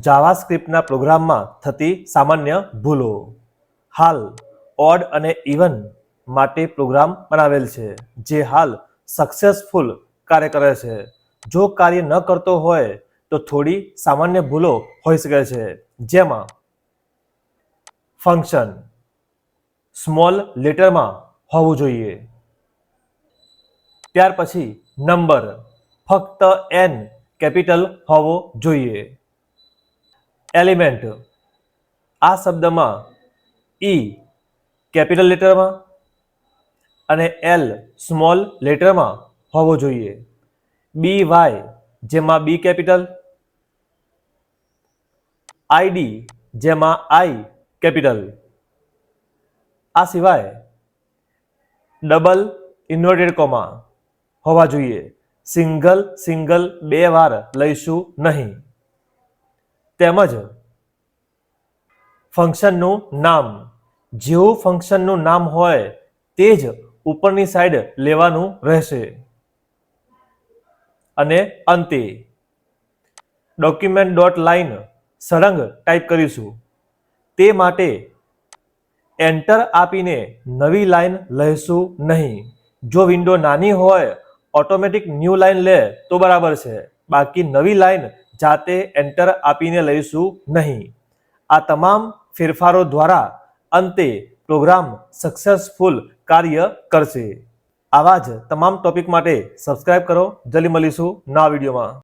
જાવાસ્ક્રિપ્ટના પ્રોગ્રામમાં થતી સામાન્ય ભૂલો. હાલ, ઓડ અને ઇવન માટે પ્રોગ્રામ બનાવેલ છે, જે હાલ સક્સેસફુલ કાર્ય કરે છે. જો કાર્ય ન કરતો હોય, તો થોડી સામાન્ય ભૂલો હોઈ શકે છે, જેમાં ફંક્શન સ્મોલ લેટરમાં હોવું જોઈએ. ત્યાર પછી નંબર, ફક્ત એન કેપિટલ હોવો જોઈએ. એલિમેન્ટ આ શબ્દમાં ઈ કેપિટલ લેટરમાં અને એલ સ્મોલ લેટરમાં હોવો જોઈએ. બી વાય જેમાં બી કેપિટલ આઈડી જેમાં આઈ કેપિટલ. આ સિવાય ડબલ ઇન્વર્ટેડ કોમા હોવા જોઈએ. સિંગલ સિંગલ બે વાર લઈશું નહીં. તેમજ ફંક્શનનું નામ. જેવું ફંક્શનનું નામ હોય તે જ ઉપરની સાઈડ લેવાનું રહેશે. અને અંતે ડોક્યુમેન્ટ ડોટ લાઈન સળંગ ટાઈપ કરીશું. તે માટે એન્ટર આપીને નવી લાઈન લઈશું નહીં. જો વિન્ડો નાની હોય, ઓટોમેટિક ન્યૂ લાઈન લે તો બરાબર છે. બાકી નવી લાઈન જાતે એન્ટર આપીને લઈશું નહીં. આ તમામ ફેરફારો દ્વારા અંતે પ્રોગ્રામ સક્સેસફુલ કાર્ય કરશે. આવા જ તમામ ટોપિક માટે સબસ્ક્રાઇબ કરો. જલ્દી મળીશું નવા વિડીયોમાં.